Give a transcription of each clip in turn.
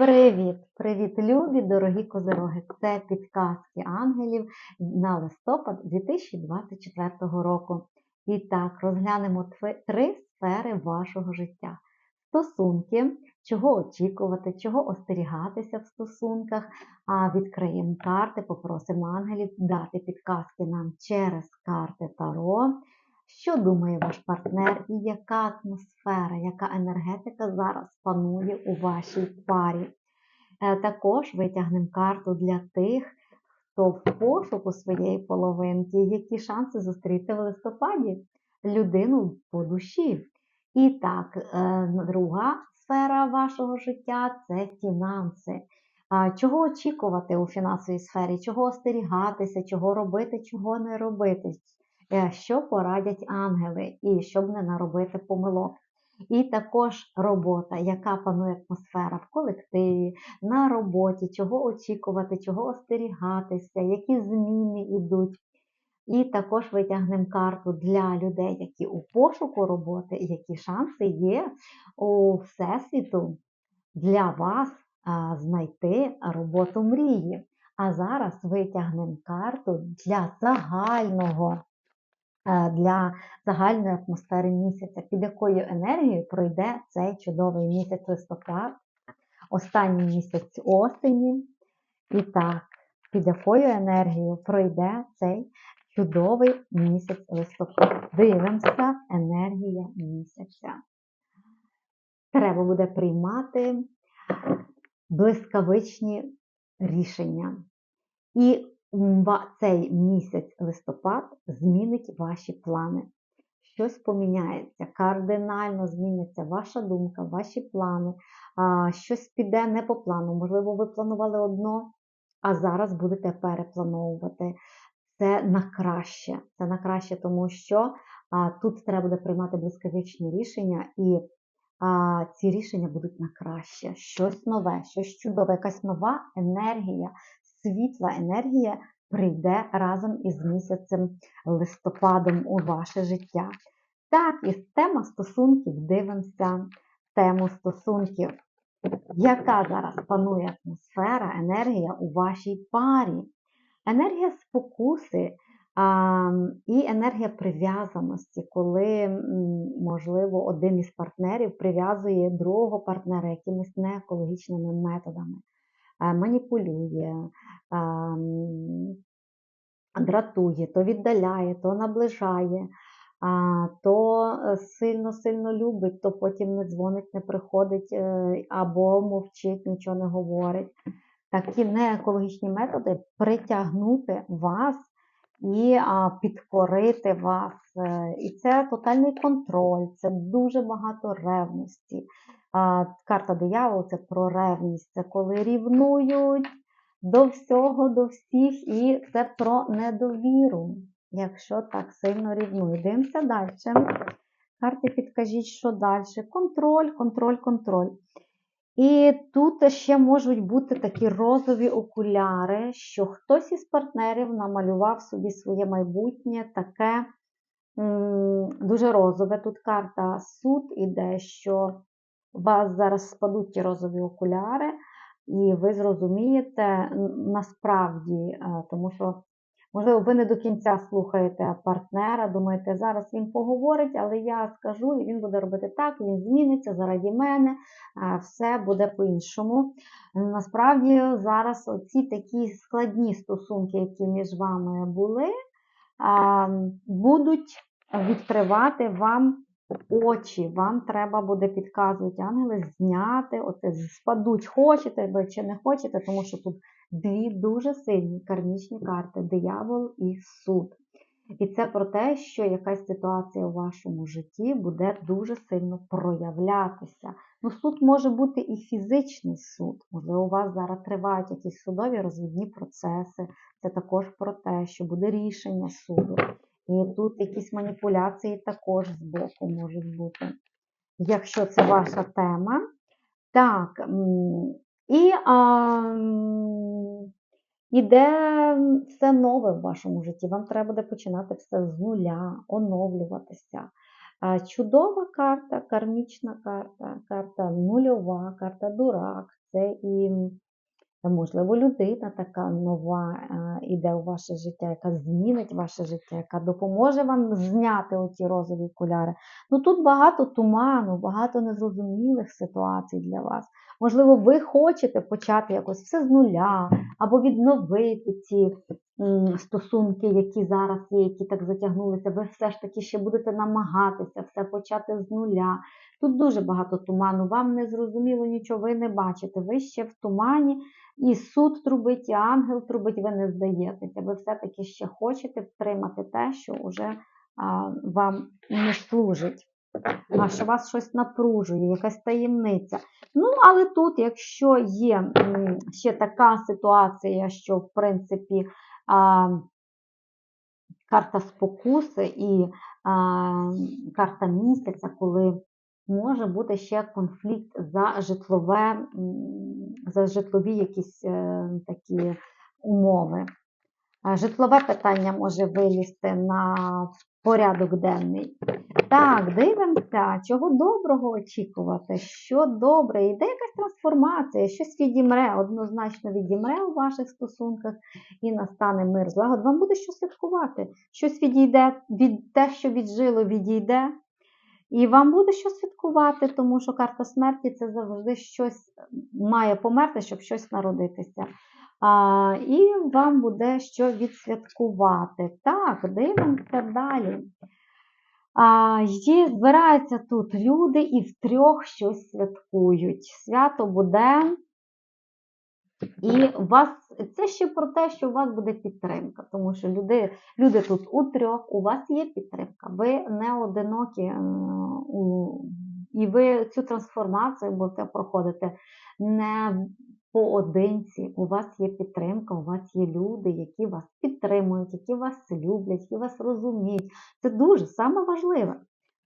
Привіт, привіт, любі, дорогі козироги! Це підказки ангелів на листопад 2024 року. І так, розглянемо три сфери вашого життя: стосунки, чого очікувати, чого остерігатися в стосунках. А відкриємо карти, попросимо ангелів дати підказки нам через карти Таро. Що думає ваш партнер і яка атмосфера, яка енергетика зараз панує у вашій парі? Е, Також витягнемо карту для тих, хто в пошуку своєї половинки, які шанси зустріти в листопаді людину по душі. І так, е, друга сфера вашого життя це фінанси. Чого очікувати у фінансовій сфері, чого остерігатися, чого робити, чого не робити, що порадять ангели, і щоб не наробити помилок. І також робота, яка панує атмосфера в колективі, на роботі, чого очікувати, чого остерігатися, які зміни йдуть. І також витягнемо карту для людей, які у пошуку роботи, які шанси є у Всесвіту для вас знайти роботу мрії. А зараз витягнемо карту для загального е, для загальної атмосфери місяця, під якою енергією пройде цей чудовий місяць листопад, останній місяць осені. І так, під якою енергією пройде цей чудовий місяць листопад. Дивимося, енергія місяця. Треба буде приймати блискавичні рішення. І цей місяць листопад змінить ваші плани. Щось поміняється, кардинально зміниться ваша думка, ваші плани, щось піде не по плану. Можливо, ви планували одно, а зараз будете переплановувати. Це на краще. Це на краще, тому що тут треба буде приймати блискавичні рішення, і ці рішення будуть на краще. Щось нове, щось чудове, якась нова енергія, світла енергія прийде разом із місяцем листопадом у ваше життя. Так, і тема стосунків дивимося. Тему стосунків. Яка зараз панує атмосфера, енергія у вашій парі? Енергія спокуси а, і енергія прив'язаності, коли, можливо, один із партнерів прив'язує другого партнера якимись неекологічними методами, маніпулює, дратує, то віддаляє, то наближає, то сильно-сильно любить, то потім не дзвонить, не приходить е, або мовчить, нічого не говорить. Такі неекологічні методи притягнути вас і підкорити вас. Е, І це тотальний контроль, це дуже багато ревності. Карта диявол це про ревність, це коли рівнують до всього, до всіх, і це про недовіру, якщо так сильно рівнують. Дивимося далі. Карти підкажіть, що далі. Контроль, контроль, контроль. І тут ще можуть бути такі розові окуляри, що хтось із партнерів намалював собі своє майбутнє таке м, дуже розове. Тут карта суд іде, що у вас зараз спадуть ті розові окуляри, і ви зрозумієте насправді, е, тому що, можливо, ви не до кінця слухаєте партнера, думаєте, зараз він поговорить, але я скажу, і він буде робити так, він зміниться заради мене, все буде по-іншому. Насправді, зараз оці такі складні стосунки, які між вами були, будуть відкривати вам очі. Вам треба буде підказувати ангели, зняти, оце спадуть, хочете ви чи не хочете, тому що тут дві дуже сильні кармічні карти диявол і суд. І це про те, що якась ситуація у вашому житті буде дуже сильно проявлятися. Ну, суд може бути і фізичний суд. Можливо, у вас зараз тривають якісь судові розвідні процеси. Це також про те, що буде рішення суду. І тут якісь маніпуляції також з боку можуть бути. Якщо це ваша тема. Так, і а, іде все нове в вашому житті. Вам треба буде починати все з нуля, оновлюватися. Чудова карта, кармічна карта, карта нульова, карта дурак. Це і, можливо, людина така нова е, іде у ваше життя, яка змінить ваше життя, яка допоможе вам зняти оці розові окуляри. Ну тут багато туману, багато незрозумілих ситуацій для вас. Можливо, ви хочете почати якось все з нуля, або відновити ці стосунки, які зараз є, які так затягнулися. Ви все ж таки ще будете намагатися все почати з нуля. Тут дуже багато туману, вам не зрозуміло нічого, ви не бачите. Ви ще в тумані, і суд трубить, і ангел трубить, ви не здаєтеся. Ви все-таки ще хочете втримати те, що вже вам не служить. А що вас щось напружує, якась таємниця. Ну, але тут, якщо є ще така ситуація, що, в принципі, а, карта спокуси і а, карта місяця, коли може бути ще конфлікт за житлове, за житлові якісь е, такі умови. А Житлове питання може вилізти на порядок денний. Так, дивимося, чого доброго очікувати, що добре, йде якась трансформація, щось відімре, однозначно відімре у ваших стосунках і настане мир злагод. Вам буде що святкувати. Щось відійде, від те, що віджило, відійде. І вам буде що святкувати, тому що карта смерті це завжди щось має померти, щоб щось народитися. А, І вам буде що відсвяткувати. Так, дивимося далі. А, Є, збираються тут люди і втрьох щось святкують. Свято буде. І вас це ще про те, що у вас буде підтримка, тому що люди люди тут у трьох, у вас є підтримка, ви не одинокі, і ви цю трансформацію будете проходити не поодинці. У вас є підтримка, у вас є люди, які вас підтримують, які вас люблять, які вас розуміють. Це дуже саме важливе.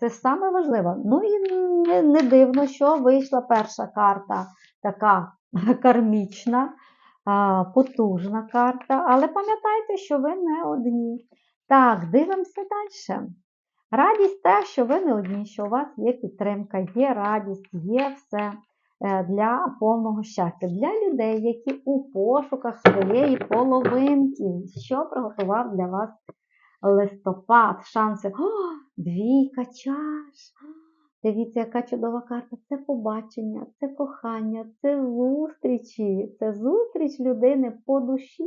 Це саме важливе. Ну і не, не дивно, що вийшла перша карта така кармічна, потужна карта. Але пам'ятайте, що ви не одні. Так, дивимося далі. Радість те, що ви не одні, що у вас є підтримка, є радість, є все для повного щастя. Для людей, які у пошуках своєї половинки, що приготував для вас листопад, шанси. О, двійка чаш. Дивіться, яка чудова карта. Це побачення, це кохання, це зустрічі, це зустріч людини по душі.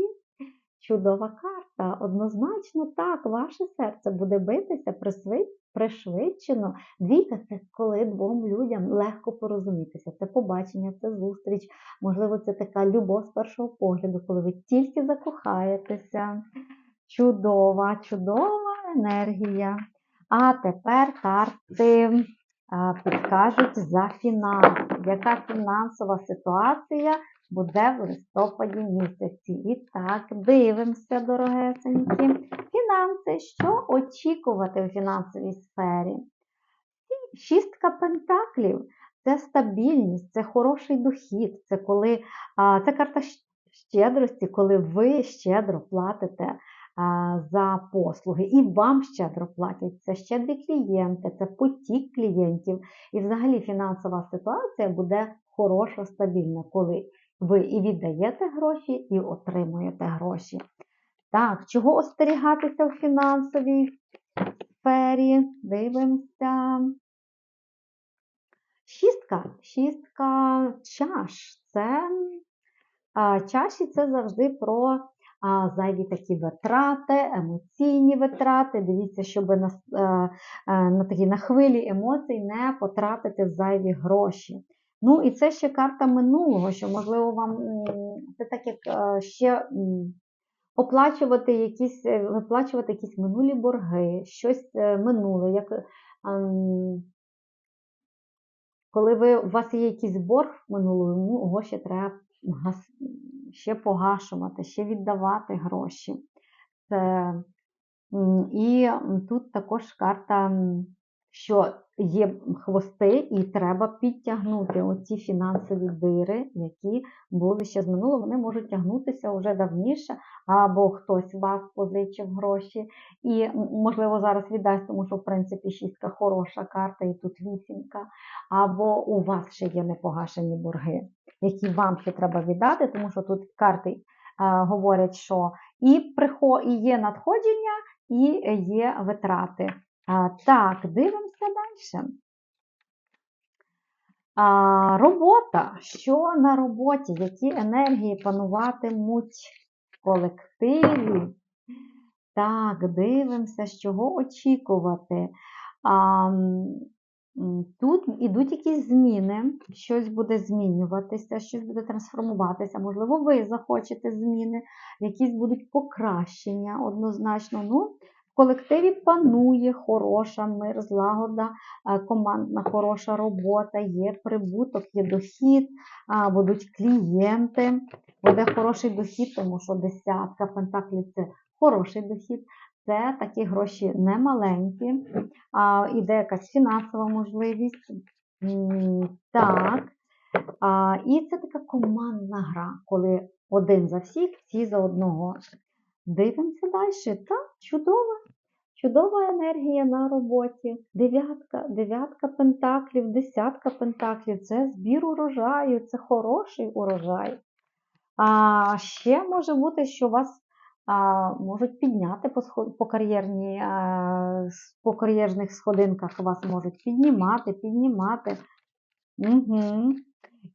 Чудова карта. Однозначно так, ваше серце буде битися присви- пришвидшено. Двійка це коли двом людям легко порозумітися. Це побачення, це зустріч. Можливо, це така любов з першого погляду, коли ви тільки закохаєтеся. Чудова, чудова енергія. А тепер карти підкажуть за фінанси. Яка фінансова ситуація буде в листопаді місяці? І так, дивимося, дорогесенькі. Фінанси. Що очікувати у фінансовій сфері? Шістка пентаклів це стабільність, це хороший дохід, це коли це карта щедрості, коли ви щедро платите за послуги, і вам щедро платять. Це щедрі клієнти, це потік клієнтів. І взагалі фінансова ситуація буде хороша, стабільна, коли ви і віддаєте гроші, і отримуєте гроші. Так, чого остерігатися в фінансовій сфері? Дивимося. Шістка. Шістка чаш. Це а, чаші це завжди про а, зайві такі витрати, емоційні витрати. Дивіться, щоб на, с- е, е, на, такі, на хвилі емоцій не потратити зайві гроші. Ну і це ще карта минулого, що, можливо, вам це так як е, ще оплачувати якісь, е, виплачувати якісь минулі борги, щось е, минуле, як ем, коли ви, у вас є якийсь борг минулому, його ще треба ще погашувати, ще віддавати гроші. Це, і тут також карта, що є хвости, і треба підтягнути оці фінансові дири, які були ще з минулого, вони можуть тягнутися вже давніше, або хтось вас позичив гроші, і можливо зараз віддасть, тому що в принципі шістка хороша карта, і тут вісімка, або у вас ще є непогашені борги, які вам ще треба віддати, тому що тут карти а, говорять, що і, прихо, і є надходження, і є витрати. Так, дивимося далі. А, робота. Що на роботі? Які енергії пануватимуть в колективі? Так, дивимося, з чого очікувати. А, тут ідуть якісь зміни, щось буде змінюватися, щось буде трансформуватися. Можливо, ви захочете зміни, якісь будуть покращення однозначно. Ну, в колективі панує хороша мир, злагода, е, командна хороша робота, є прибуток, є дохід, будуть клієнти, буде хороший дохід, тому що десятка пентаклів це хороший дохід. Це такі гроші немаленькі, а, іде якась фінансова можливість. Так. А, і це така командна гра, коли один за всіх, всі за одного. Дивимося далі. Так, чудово. Чудова енергія на роботі. Дев'ятка, дев'ятка пентаклів, десятка пентаклів це збір урожаю, це хороший урожай. А ще може бути, що вас а, можуть підняти по, по, кар'єрній, а, по кар'єрних сходинках, вас можуть піднімати, піднімати. Угу.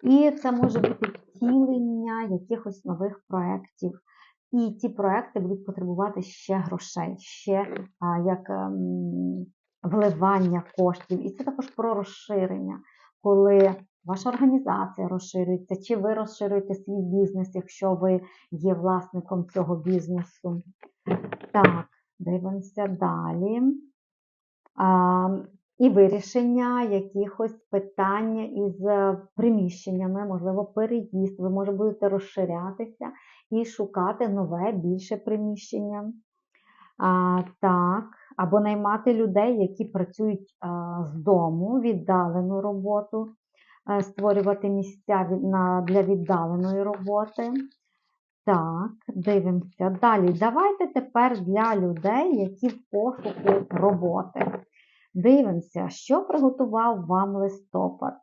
І це може бути втілення якихось нових проєктів. І ті проекти будуть потребувати ще грошей, ще а, як ем, вливання коштів. І це також про розширення, коли ваша організація розширюється, чи ви розширюєте свій бізнес, якщо ви є власником цього бізнесу. Так, дивимося далі. А, і вирішення якихось питань із е, приміщеннями, можливо, переїзд, ви може будете розширятися і шукати нове, більше приміщення. А, так, або наймати людей, які працюють а, з дому, віддалену роботу, е, створювати місця від- на, для віддаленої роботи. Так, дивимося. Далі. Давайте тепер для людей, які в пошуку роботи. Дивимося, що приготував вам листопад.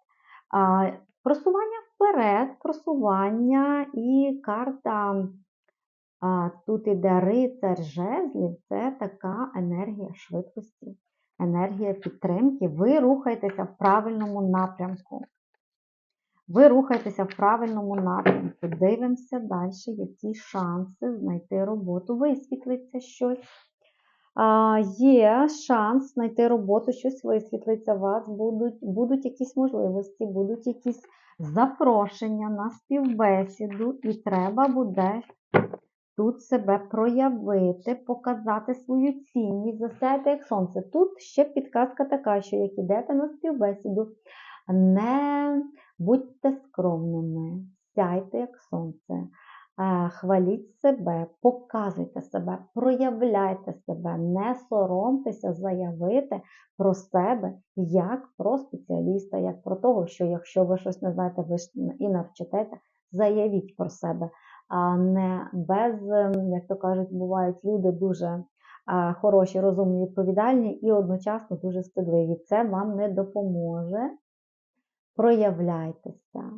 А, Просування вперед, просування і карта. Тут іде рицар жезлів, це така енергія швидкості, енергія підтримки. Ви рухаєтеся в правильному напрямку. Ви рухаєтеся в правильному напрямку. Дивимося далі, які шанси знайти роботу. Висвітлиться щось. А, Є шанс знайти роботу, щось висвітлиться, у вас будуть, будуть якісь можливості, будуть якісь запрошення на співбесіду, і треба буде тут себе проявити, показати свою цінність, засяяти як сонце. Тут ще підказка така, що як ідете на співбесіду, не будьте скромними, сяйте як сонце. Хваліть себе, показуйте себе, проявляйте себе, не соромтеся заявити про себе як про спеціаліста, як про того, що якщо ви щось не знаєте, ви ж і навчитеся, заявіть про себе, а не без, ем, як то кажуть, бувають люди дуже хороші, розумні, відповідальні і одночасно дуже стидливі. Це вам не допоможе. Проявляйтеся.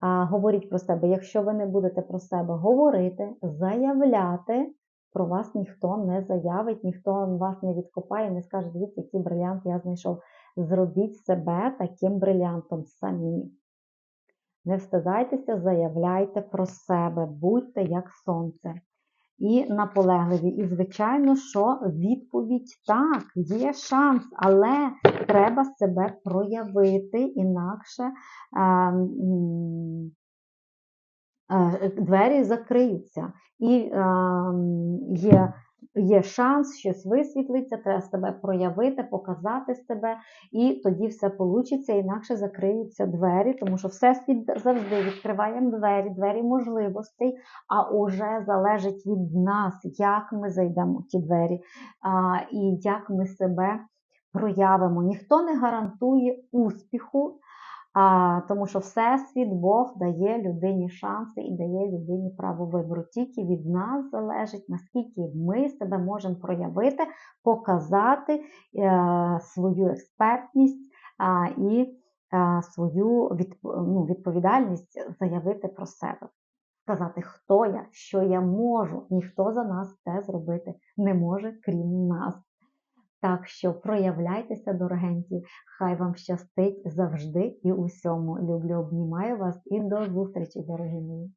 А, говоріть про себе. Якщо ви не будете про себе говорити, заявляти, про вас ніхто не заявить, ніхто вас не відкопає, не скаже, дивіться, який брилянт я знайшов. Зробіть себе таким брилянтом самі. Не встидайтеся, заявляйте про себе, будьте як сонце. І наполегливі. І, звичайно, що відповідь так, є шанс, але треба себе проявити, інакше е, е, двері закриються. І е, є, є шанс, щось висвітлиться, треба себе проявити, показати себе, і тоді все вийде, інакше закриються двері, тому що всесвіт завжди відкриваємо двері, двері можливостей, а уже залежить від нас, як ми зайдемо в ті двері, а, і як ми себе проявимо. Ніхто не гарантує успіху, а, тому що Всесвіт, Бог дає людині шанси і дає людині право вибору. Тільки від нас залежить, наскільки ми себе можемо проявити, показати е, свою експертність а, і е, свою відп- ну, відповідальність заявити про себе. Сказати, хто я, що я можу. Ніхто за нас це зробити не може, крім нас. Так що проявляйтеся, дорогенькі, хай вам щастить завжди і усьому. Люблю, обнімаю вас і до зустрічі, дорогі мої.